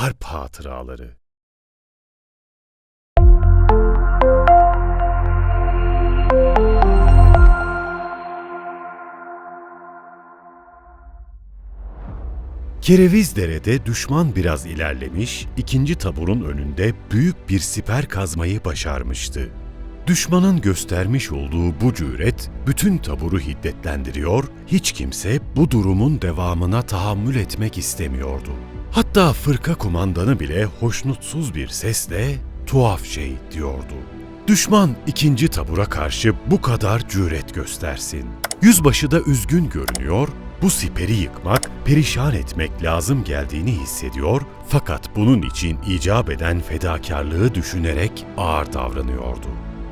Harp Hatıraları Kerevizdere'de düşman biraz ilerlemiş, ikinci taburun önünde büyük bir siper kazmayı başarmıştı. Düşmanın göstermiş olduğu bu cüret bütün taburu hiddetlendiriyor, hiç kimse bu durumun devamına tahammül etmek istemiyordu. Hatta fırka kumandanı bile hoşnutsuz bir sesle tuhaf şey diyordu. Düşman ikinci tabura karşı bu kadar cüret göstersin. Yüzbaşı da üzgün görünüyor, bu siperi yıkmak, perişan etmek lazım geldiğini hissediyor fakat bunun için icap eden fedakarlığı düşünerek ağır davranıyordu.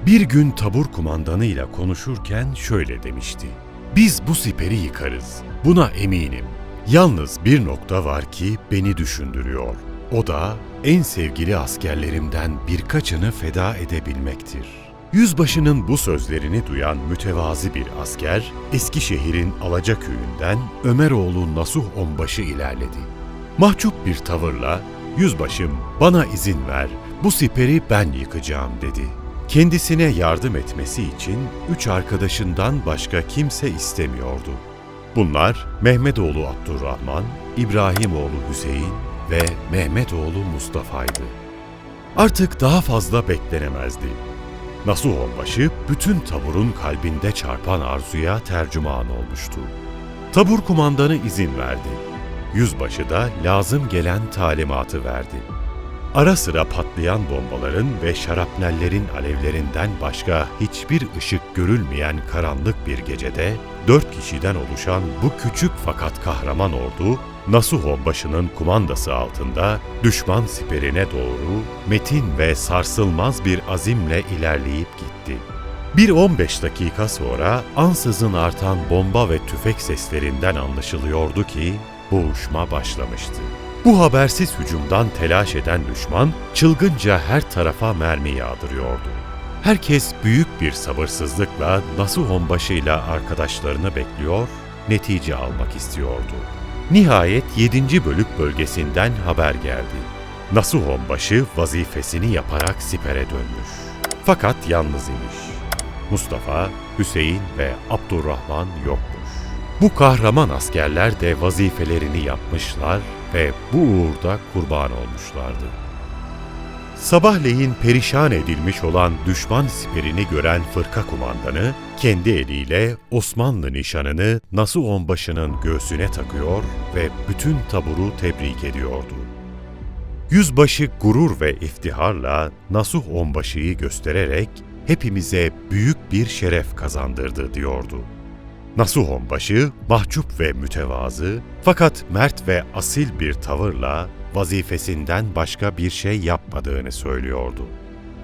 Bir gün tabur kumandanıyla konuşurken şöyle demişti. Biz bu siperi yıkarız. Buna eminim. Yalnız bir nokta var ki beni düşündürüyor. O da en sevgili askerlerimden birkaçını feda edebilmektir. Yüzbaşının bu sözlerini duyan mütevazi bir asker, Eskişehir'in Alacaköy'ünden Ömeroğlu Nasuh Onbaşı ilerledi. Mahcup bir tavırla, "Yüzbaşım, bana izin ver, bu siperi ben yıkacağım." dedi. Kendisine yardım etmesi için üç arkadaşından başka kimse istemiyordu. Bunlar Mehmetoğlu Abdurrahman, İbrahimoğlu Hüseyin ve Mehmetoğlu Mustafa'ydı. Artık daha fazla beklenemezdi. Nasuh Onbaşı bütün taburun kalbinde çarpan arzuya tercüman olmuştu. Tabur kumandanı izin verdi. Yüzbaşı da lazım gelen talimatı verdi. Ara sıra patlayan bombaların ve şarapnellerin alevlerinden başka hiçbir ışık görülmeyen karanlık bir gecede dört kişiden oluşan bu küçük fakat kahraman ordu Nasuh Onbaşı'nın kumandası altında düşman siperine doğru metin ve sarsılmaz bir azimle ilerleyip gitti. Bir 15 dakika sonra ansızın artan bomba ve tüfek seslerinden anlaşılıyordu ki boğuşma başlamıştı. Bu habersiz hücumdan telaş eden düşman çılgınca her tarafa mermi yağdırıyordu. Herkes büyük bir sabırsızlıkla Nasuh Onbaşı'yla arkadaşlarını bekliyor, netice almak istiyordu. Nihayet 7. bölük bölgesinden haber geldi. Nasuh Onbaşı vazifesini yaparak sipere dönmüş. Fakat yalnız imiş. Mustafa, Hüseyin ve Abdurrahman yokmuş. Bu kahraman askerler de vazifelerini yapmışlar ve bu uğurda kurban olmuşlardı. Sabahleyin perişan edilmiş olan düşman siperini gören fırka kumandanı, kendi eliyle Osmanlı nişanını Nasuh Onbaşı'nın göğsüne takıyor ve bütün taburu tebrik ediyordu. Yüzbaşı gurur ve iftiharla Nasuh Onbaşı'yı göstererek hepimize büyük bir şeref kazandırdı diyordu. Nasuh Onbaşı mahcup ve mütevazı fakat mert ve asil bir tavırla vazifesinden başka bir şey yapmadığını söylüyordu.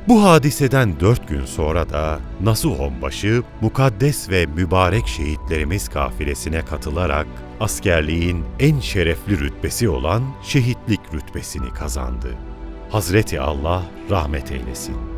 Bu hadiseden dört gün sonra da Nasuh Onbaşı mukaddes ve mübarek şehitlerimiz kafilesine katılarak askerliğin en şerefli rütbesi olan şehitlik rütbesini kazandı. Hazreti Allah rahmet eylesin.